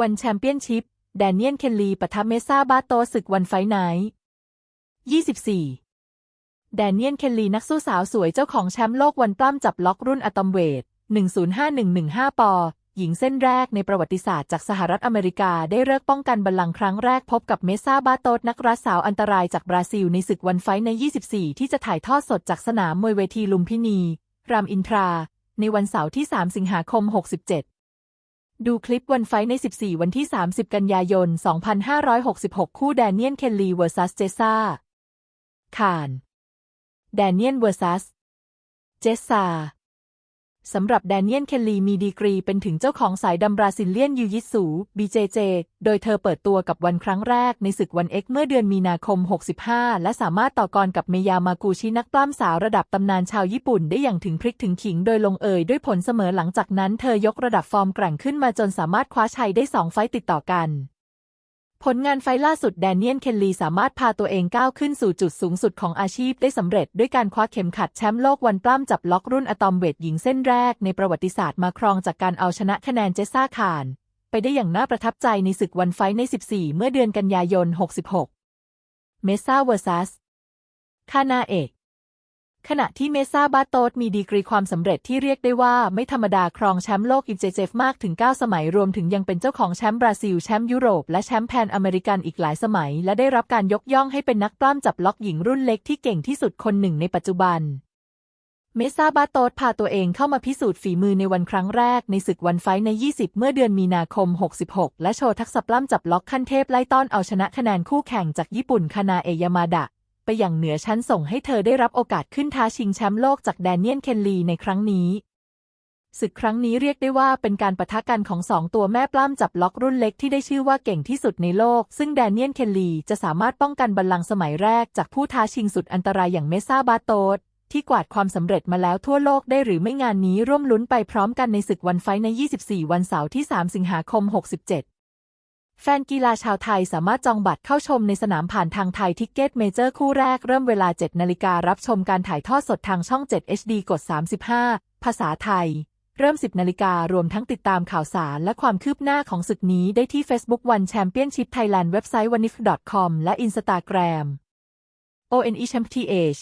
วันแชมเปี้ยนชิพ แดเนียนเคนลีปะทะเมซ่าบาโตศึกวันไฟท์ไนท์24 แดเนียนเคนลีนักสู้สาวสวยเจ้าของแชมป์โลกวันปล้ำจับล็อกรุ่นอะตอมเวท 105115 ปอ หญิงเส้นแรกในประวัติศาสตร์จากสหรัฐอเมริกาได้เลิกป้องกันบัลลังก์ครั้งแรกพบกับเมซ่าบาโตนักรัสสาวอันตรายจากบราซิลในศึกวันไฟท์ใน 24 ที่จะถ่ายทอดสดจากสนามมวยเวทีลุมพินี รามอินทรา ในวันเสาร์ที่ 3 สิงหาคม 67 ดูคลิปวันไฟใน 14 วันที่ 30 กันยายน 2566 คู่แดเนียน เคนลีเวอร์ซัส เจซ่า คาน แดเนียนเวอร์ซัส เจสซา สำหรับแดเนียนเคนลีมีดีกรีเป็นถึงเจ้าของสายดำบราซิลเลียนยูยิสู BJJ โดยเธอเปิดตัวกับวันครั้งแรกในศึกวันเอ็กเมื่อเดือนมีนาคม 65 และสามารถต่อกรกับเมยามากูชินักปล้ำสาวระดับตำนานชาวญี่ปุ่นได้อย่างถึงพริกถึงขิงโดยลงเอยด้วยผลเสมอหลังจากนั้นเธอยกระดับฟอร์มแกร่งขึ้นมาจนสามารถคว้าชัยได้สองไฟต์ติดต่อกัน ผลงานไฟล่าสุดแดเนียนเคนลีสามารถพาตัวเองก้าวขึ้นสู่จุดสูงสุดของอาชีพได้สำเร็จด้วยการคว้าเข็มขัดแชมป์โลกวันปล้ำจับล็อกรุ่นอะตอมเวทหญิงเส้นแรกในประวัติศาสตร์มาครองจากการเอาชนะคะแนนเจสซ่าคาน ไปได้อย่างน่าประทับใจในศึกวันไฟใน 14 เมื่อเดือนกันยายน 66 เมซ่าเวอร์ซัส คานาเอก ขณะที่เมซ่าบาโตสมีดีกรีความสำเร็จที่เรียกได้ว่าไม่ธรรมดาครองแชมป์โลกอินเจเจฟมากถึง 9 สมัยรวมถึงยังเป็นเจ้าของแชมป์บราซิล แชมป์ยุโรป และแชมป์แพนอเมริกันอีกหลายสมัย และได้รับการยกย่องให้เป็นนักปล้ำจับล็อกหญิงรุ่นเล็กที่เก่งที่สุดคนหนึ่งในปัจจุบัน เมซ่าบาโตสพาตัวเองเข้ามาพิสูจน์ฝีมือในวันครั้งแรกในศึกวันไฟใน 20 เมื่อเดือนมีนาคม 66 และโชว์ทักษะปล้ำจับล็อกขั้นเทพไล่ต้อนเอาชนะคะแนนคู่แข่งจากญี่ปุ่นคานาเอยามาดะ ไปอย่างเหนือชั้นส่งให้เธอได้รับโอกาสขึ้นท้าชิงแชมป์โลกจากแดเนียนเคนลีในครั้งนี้ ศึกครั้งนี้เรียกได้ว่าเป็นการปะทะกันของสองตัวแม่ปล้ำจับล็อกรุ่นเล็กที่ได้ชื่อว่าเก่งที่สุดในโลก ซึ่งแดเนียนเคนลีจะสามารถป้องกันบัลลังก์สมัยแรกจากผู้ท้าชิงสุดอันตรายอย่างเมซ่าบาโตสที่กวาดความสำเร็จมาแล้วทั่วโลกได้หรือไม่งานนี้ร่วมลุ้นไปพร้อมกันในศึกวันไฟใน 24 วันเสาร์ที่ 3 สิงหาคม 67 แฟนกีฬาชาวไทยสามารถจองบัตรเข้าชมในสนามผ่านทางไทยทิกเก็ตเมเจอร์คู่แรกเริ่มเวลา 7 นาฬิการับชมการถ่ายทอดสดทางช่อง 7 HD กด 35 ภาษาไทย เริ่ม 10 นาฬิการวมทั้งติดตามข่าวสารและความคืบหน้าของศึกนี้ได้ที่ Facebook One Championship Thailand เว็บไซต์ wanif.com และ Instagram ONE Champ TH